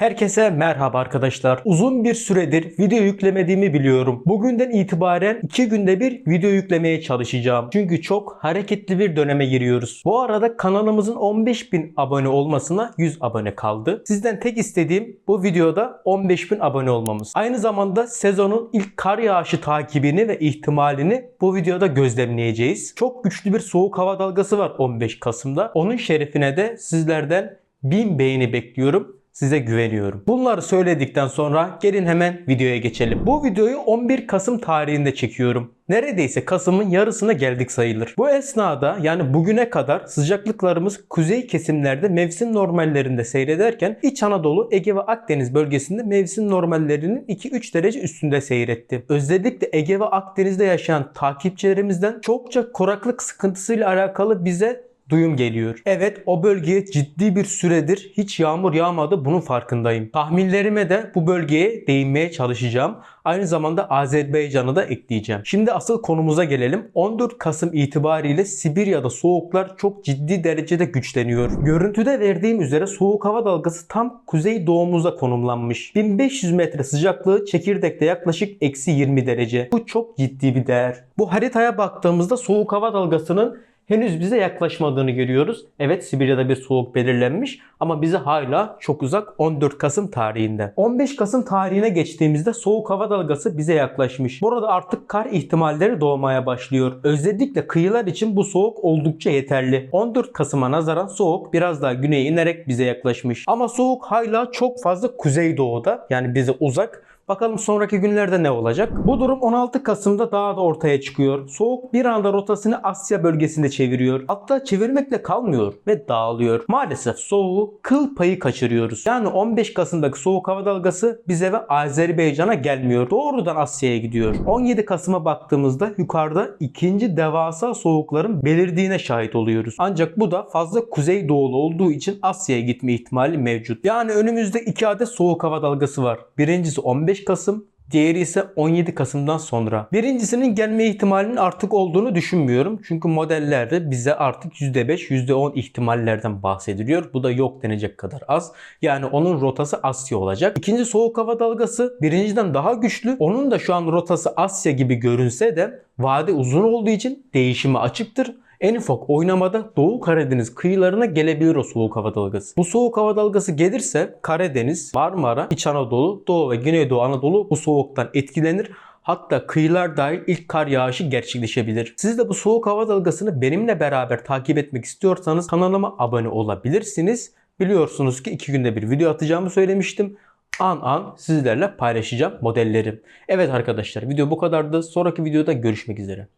Herkese merhaba arkadaşlar. Uzun bir süredir video yüklemediğimi biliyorum. Bugünden itibaren 2 günde bir video yüklemeye çalışacağım. Çünkü çok hareketli bir döneme giriyoruz. Bu arada kanalımızın 15.000 abone olmasına 100 abone kaldı. Sizden tek istediğim bu videoda 15.000 abone olmamız. Aynı zamanda sezonun ilk kar yağışı takibini ve ihtimalini bu videoda gözlemleyeceğiz. Çok güçlü bir soğuk hava dalgası var 15 Kasım'da. Onun şerefine de sizlerden 1000 beğeni bekliyorum. Size güveniyorum. Bunları söyledikten sonra gelin hemen videoya geçelim. Bu videoyu 11 Kasım tarihinde çekiyorum. Neredeyse Kasım'ın yarısına geldik sayılır. Bu esnada yani bugüne kadar sıcaklıklarımız kuzey kesimlerde mevsim normallerinde seyrederken İç Anadolu, Ege ve Akdeniz bölgesinde mevsim normallerinin 2-3 derece üstünde seyretti. Özellikle Ege ve Akdeniz'de yaşayan takipçilerimizden çokça kuraklık sıkıntısıyla alakalı bize duyum geliyor. Evet o bölgeye ciddi bir süredir hiç yağmur yağmadı bunun farkındayım. Tahminlerime de bu bölgeye değinmeye çalışacağım. Aynı zamanda Azerbaycan'ı da ekleyeceğim. Şimdi asıl konumuza gelelim. 14 Kasım itibariyle Sibirya'da soğuklar çok ciddi derecede güçleniyor. Görüntüde verdiğim üzere soğuk hava dalgası tam kuzey doğumuza konumlanmış. 1500 metre sıcaklığı çekirdekte yaklaşık eksi 20 derece. Bu çok ciddi bir değer. Bu haritaya baktığımızda soğuk hava dalgasının henüz bize yaklaşmadığını görüyoruz. Evet Sibirya'da bir soğuk belirlenmiş ama bize hala çok uzak 14 Kasım tarihinde. 15 Kasım tarihine geçtiğimizde soğuk hava dalgası bize yaklaşmış. Burada artık kar ihtimalleri doğmaya başlıyor. Özellikle kıyılar için bu soğuk oldukça yeterli. 14 Kasım'a nazaran soğuk biraz daha güneye inerek bize yaklaşmış. Ama soğuk hala çok fazla kuzeydoğuda yani bize uzak Bakalım sonraki günlerde ne olacak? Bu durum 16 Kasım'da daha da ortaya çıkıyor. Soğuk bir anda rotasını Asya bölgesinde çeviriyor. Hatta çevirmekle kalmıyor ve dağılıyor. Maalesef soğuğu kıl payı kaçırıyoruz. Yani 15 Kasım'daki soğuk hava dalgası bize ve Azerbaycan'a gelmiyor. Doğrudan Asya'ya gidiyor. 17 Kasım'a baktığımızda yukarıda ikinci devasa soğukların belirdiğine şahit oluyoruz. Ancak bu da fazla kuzey doğulu olduğu için Asya'ya gitme ihtimali mevcut. Yani önümüzde iki adet soğuk hava dalgası var. Birincisi 15 Kasım, Diğeri ise 17 Kasım'dan sonra. Birincisinin gelme ihtimalinin artık olduğunu düşünmüyorum. Çünkü modellerde bize artık %5, %10 ihtimallerden bahsediliyor. Bu da yok denecek kadar az. Yani onun rotası Asya olacak. İkinci soğuk hava dalgası birinciden daha güçlü. Onun da şu an rotası Asya gibi görünse de vade uzun olduğu için değişime açıktır. En ufak oynamada Doğu Karadeniz kıyılarına gelebilir o soğuk hava dalgası. Bu soğuk hava dalgası gelirse Karadeniz, Marmara, İç Anadolu, Doğu ve Güneydoğu Anadolu bu soğuktan etkilenir. Hatta kıyılar dahil ilk kar yağışı gerçekleşebilir. Siz de bu soğuk hava dalgasını benimle beraber takip etmek istiyorsanız kanalıma abone olabilirsiniz. Biliyorsunuz ki iki günde bir video atacağımı söylemiştim. An an sizlerle paylaşacağım modellerim. Evet arkadaşlar video bu kadardı. Sonraki videoda görüşmek üzere.